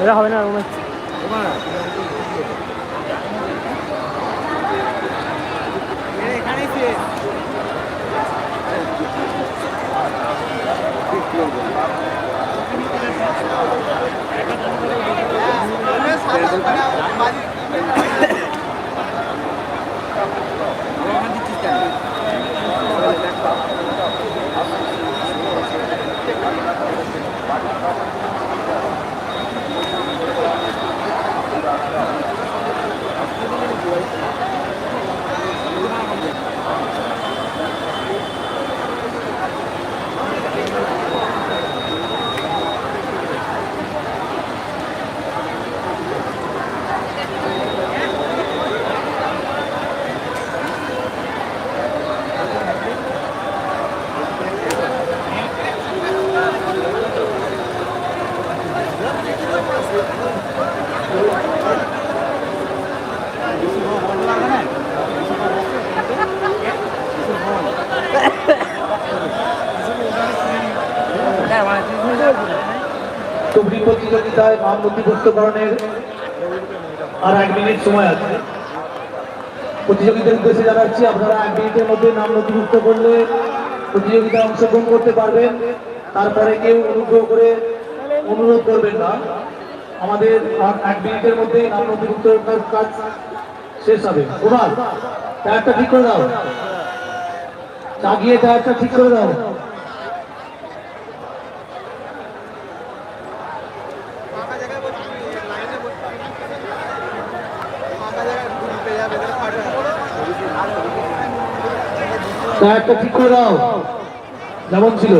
এটা হবে না মনে হচ্ছে তুবড়ি প্রতিযোগিতায় নাম নথিভুক্তকরণের আর এক মিনিট সময় আছে। প্রতিযোগিতার উদ্দেশ্যে জানাচ্ছি, আপনারা এক মিনিটের মধ্যে নাম নথিভুক্ত করলে প্রতিযোগিতায় অংশগ্রহণ করতে পারবেন। তারপরে কেউ অনুগ্রহ করে অনুরোধ করবেন না। আমাদের এক মিনিটের মধ্যে নাম নথিভুক্ত কাজ শেষ হবে। কুমার টায়ারটা ঠিক করে দাও। চাগিয়ে টায়ারটা ঠিক করে দাও। টায়ারটা ঠিক করে দাও। যেমন ছিল।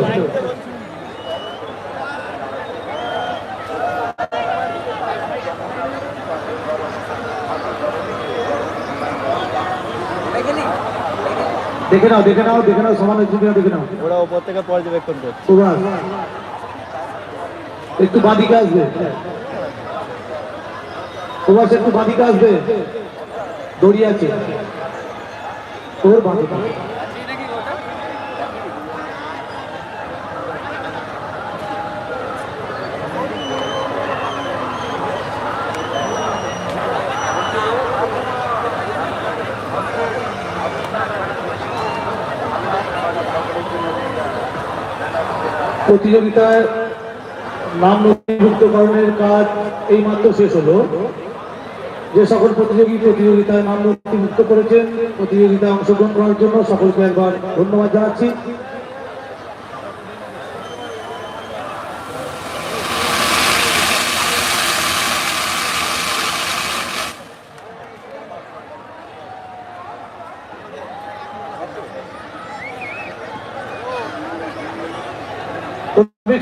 দেখে নাও দেখে নাও দেখে নাও সমান হচ্ছে কিনা দেখে নাও। ওরা উপর থেকে পর্যবেক্ষণ করছে সুভাষ একটু বাদিকে আসবে। সুভাষ একটু বাদিকে আসবে। দড়ি আছে। তোর বাদিকে। প্রতিযোগিতায় নাম নথিভুক্তকরণের কাজ এই মাত্র শেষ হলো। যে সকল প্রতিযোগী প্রতিযোগিতায় নাম নথিভুক্ত করেছেন, প্রতিযোগিতায় অংশগ্রহণ করার জন্য সকলকে একবার ধন্যবাদ জানাচ্ছি।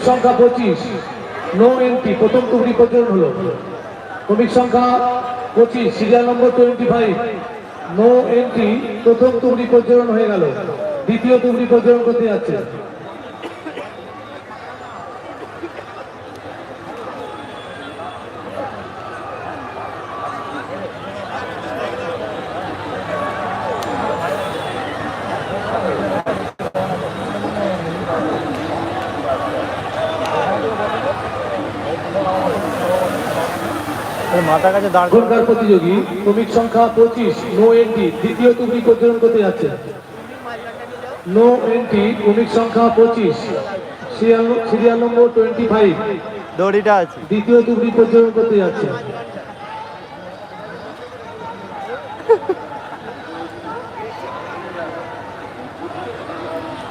সংখ্যা পঁচিশ। নো এন্ট্রি প্রথম টুকরি প্রচলন হলো। ক্রমিক সংখ্যা পঁচিশ serial number twenty five no entry প্রথম টুকরি প্রচলন হয়ে গেল। দ্বিতীয় টুকরি প্রচলন করতে যাচ্ছে। মাথার কাছে দাঁড় প্রতিযোগী শ্রমিক সংখ্যা পঁচিশ নো এন্ট্রি দ্বিতীয় টুকরি প্রচলন করতে যাচ্ছে। নো এন্ট্রি শ্রমিক সংখ্যা পঁচিশ সিরিয়াল নম্বর টোয়েন্টি ফাইভ দড়িটা আছে। দ্বিতীয় টুকরি প্রচলন করতে যাচ্ছে।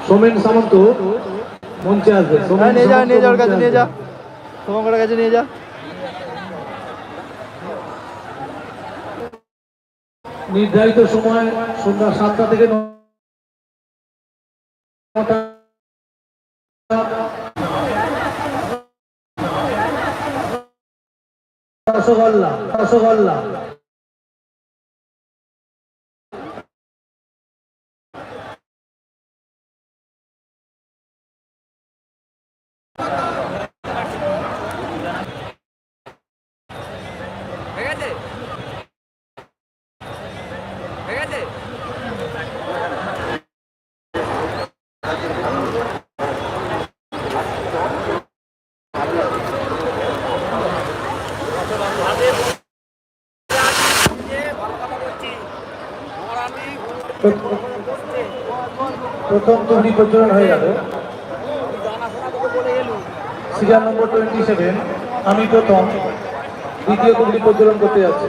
সোমেন সামন্ত মঞ্চে আসবে। হ্যাঁ, নিয়ে যা নিয়ে যা ওর কাছে নিয়ে যা। তোমার কাছে নিয়ে যা। নির্ধারিত সময় সন্ধ্যা সাতটা থেকে রসগোল্লা রসগোল্লা। প্রথম প্রচলন হয়ে গেল। সিরিয়াল নম্বর টোয়েন্টি সেভেন আমি প্রথম। দ্বিতীয় তুবড়ি প্রচলন করতে যাচ্ছি।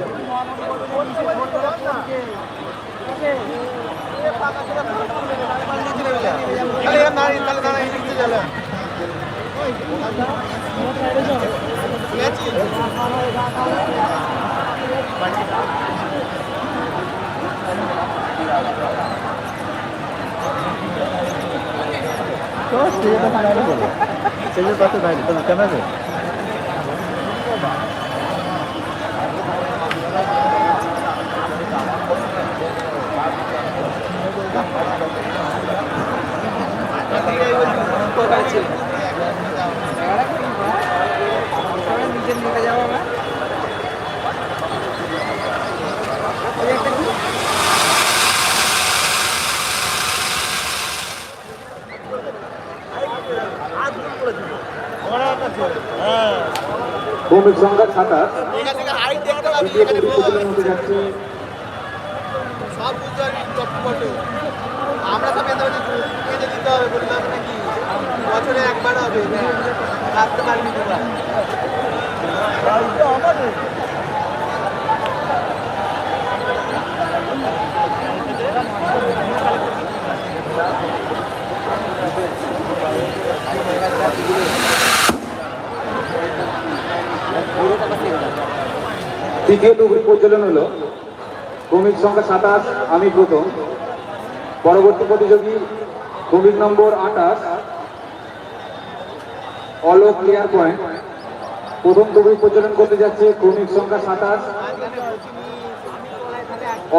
তো স্টেজের পাশে দাঁড়িয়ে বলো স্টেজের পাশে তোমার ক্যামেরা ভৌমিক সংখ্যা সাতাশ দ্বিতীয় হতে যাচ্ছে। চটপটে আমরা সব দিতে হবে বললাম নাকি বছরে একবার হবে রাখতে পারবি তোরা তৃতীয় টুকরি প্রচলন হলো। ক্রমিক সংখ্যা সাতাশ, আমি প্রথম। পরবর্তী প্রতিযোগী ক্রমিক নম্বর আঠাশ, অলোক ক্লিয়ার পয়েন্ট প্রথম টুকরি প্রচলন করতে যাচ্ছে ক্রমিক সংখ্যা সাতাশ,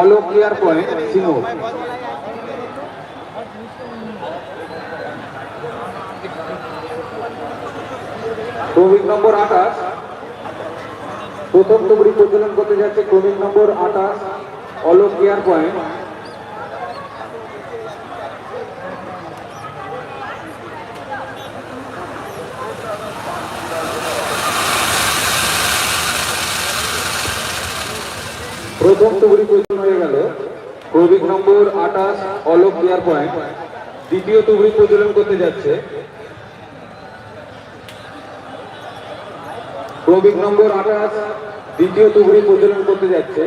অলোক ক্লিয়ার পয়েন্ট সিঙ্গুর ক্রমিক নম্বর আঠাশ প্রথম টুকরি প্রচলন করতে যাচ্ছে ক্রমিক নম্বর আঠাশ, অলোক কেয়ার পয়েন্ট প্রথম টুকরি প্রচলন হয়ে গেল। ক্রমিক নম্বর আঠাশ, অলোক কেয়ার পয়েন্ট দ্বিতীয় টুকরি প্রচলন করতে যাচ্ছে ক্রমিক নম্বর আঠাশ দ্বিতীয় টুকরি প্রচলন করতে যাচ্ছে।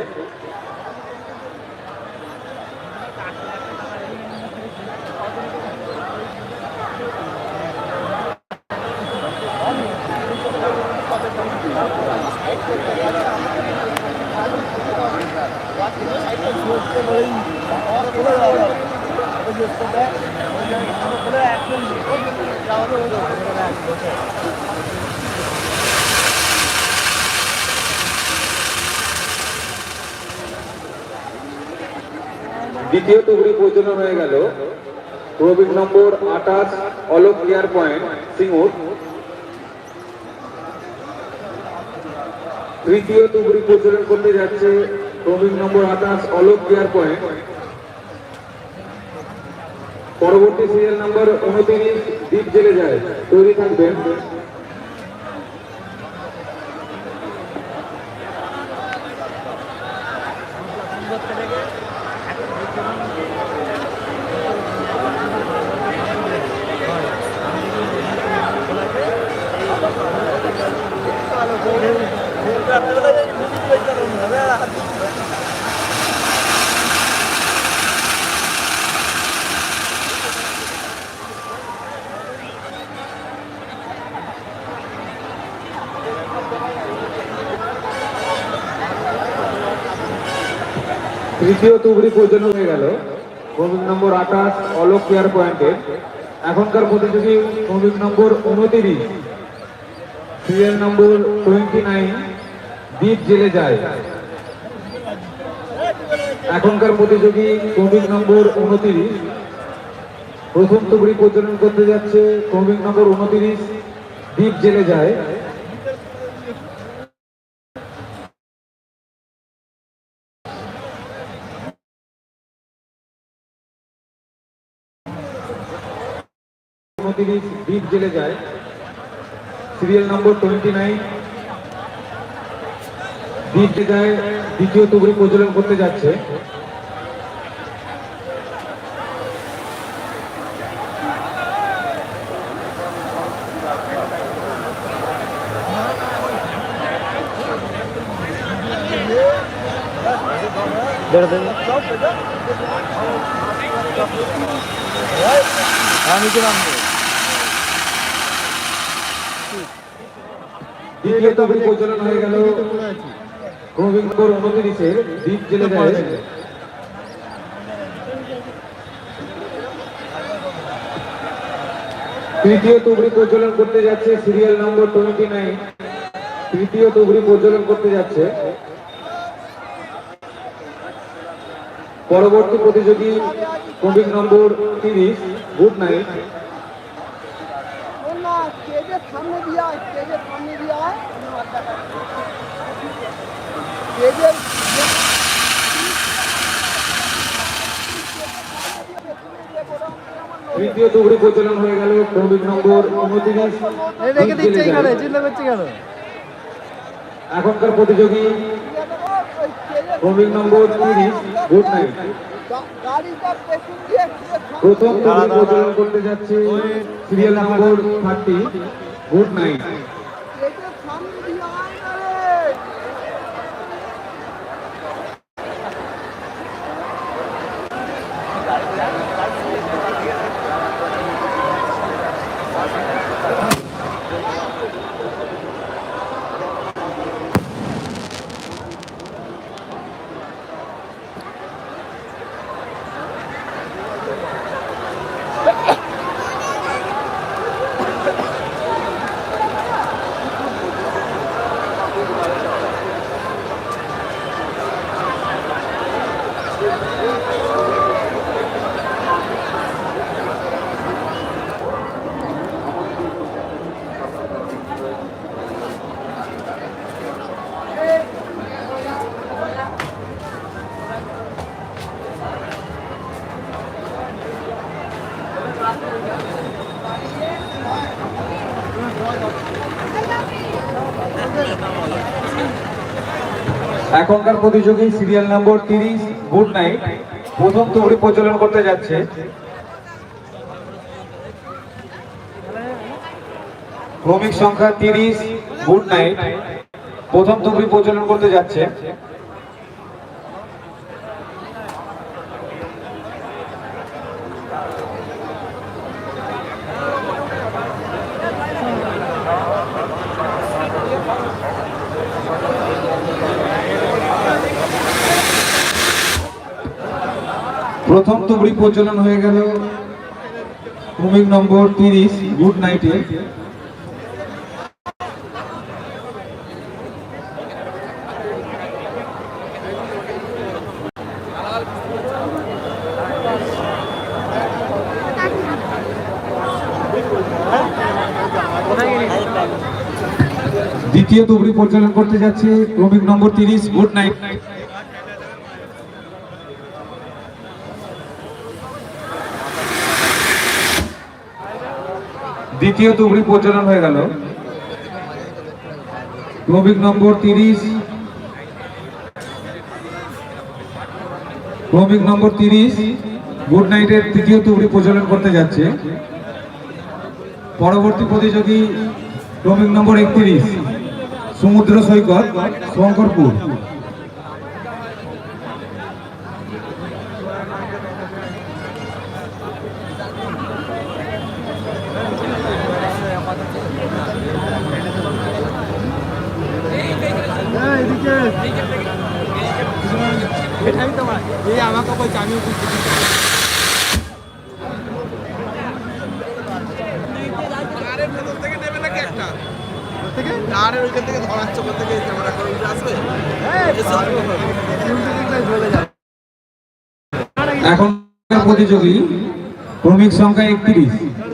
দ্বিতীয় টুকরি প্রচলন হয়ে গেল। ক্রমিক নম্বর আঠাশ, অলোক কেয়ার পয়েন্ট সিঙ্গুর। তৃতীয় টুকরি প্রচলন করতে যাচ্ছে ক্রমিক নম্বর আঠাশ, অলোক কেয়ার পয়েন্ট পরবর্তী সিরিয়াল নাম্বার উনত্রিশ, দ্বীপ জেলে যায়। তৈরি থাকবেন। তৃতীয় টুকরি পর্যন্ত হয়ে গেল। ক্রমিক নম্বর আঠাশ অলোক কেয়ার পয়েন্টে। এখনকার প্রতিযোগী ক্রমিক নম্বর উনতিরিশ। সিরিয়াল নম্বর টোয়েন্টি নাইন দ্বীপ জেলে যায়। এখনকার প্রতিযোগী ক্রমিক নম্বর উনতিরিশ। প্রথম টুকরি প্রচলন করতে যাচ্ছে ক্রমিক নম্বর উনতিরিশ, দ্বীপ জেলে যায়। উনতিরিশ, দ্বীপ জেলে যায়। Serial number twenty nine. গায়ে দ্বিতীয় টুকরি প্রচলন করতে যাচ্ছে। আমি তো দ্বিতীয় তবরি প্রচলন হয়ে গেল। গোবিন্দপুর উনত্রিশের দ্বীপ জেলে দেয়। তৃতীয় তুবড়ি প্রচলন করতে যাচ্ছে সিরিয়াল নম্বর টোয়েন্টি নাইন। তৃতীয় তুবড়ি প্রচলন করতে যাচ্ছে। পরবর্তী প্রতিযোগী কবিক নম্বর তিরিশ, গুড নাইট। সামনে তৃতীয় তুবড়ি প্রচলন হয়ে গেল কবিক নম্বর উনত্রিশ। এখনকার প্রতিযোগী কবিক নম্বর তিরিশ গুড নাইট। প্রথম প্রচলন করতে যাচ্ছে serial number thirty good night. এখনকার প্রতিযোগী সিরিয়াল নম্বর তিরিশ, গুড নাইট। প্রথম তুবড়ি প্রচলন করতে যাচ্ছে। ক্রমিক সংখ্যা তিরিশ, গুড নাইট। প্রথম তুবড়ি প্রচলন করতে যাচ্ছে। প্রথম তুবড়ি প্রচলন হয়ে গেল। ক্রমিক নম্বর তিরিশ, গুড নাইটে। দ্বিতীয় তুবড়ি প্রচলন করতে যাচ্ছে। ক্রমিক নম্বর তিরিশ, গুড নাইট নাইট। দ্বিতীয় তুবড়ি প্রচলন হয়ে গেল। ক্রমিক নম্বর তিরিশ। ক্রমিক নম্বর তিরিশ, গুড নাইটের তৃতীয় তুবড়ি প্রচলন করতে যাচ্ছে। পরবর্তী প্রতিযোগী ক্রমিক নম্বর একত্রিশ, সমুদ্র সৈকত, শঙ্করপুর। এই কাপড় জামিও আর ওইখান থেকে ধরাচ্ছে থেকে ক্যামেরা করে আসবে? এখন প্রতিযোগী ক্রমিক সংখ্যা একত্রিশ।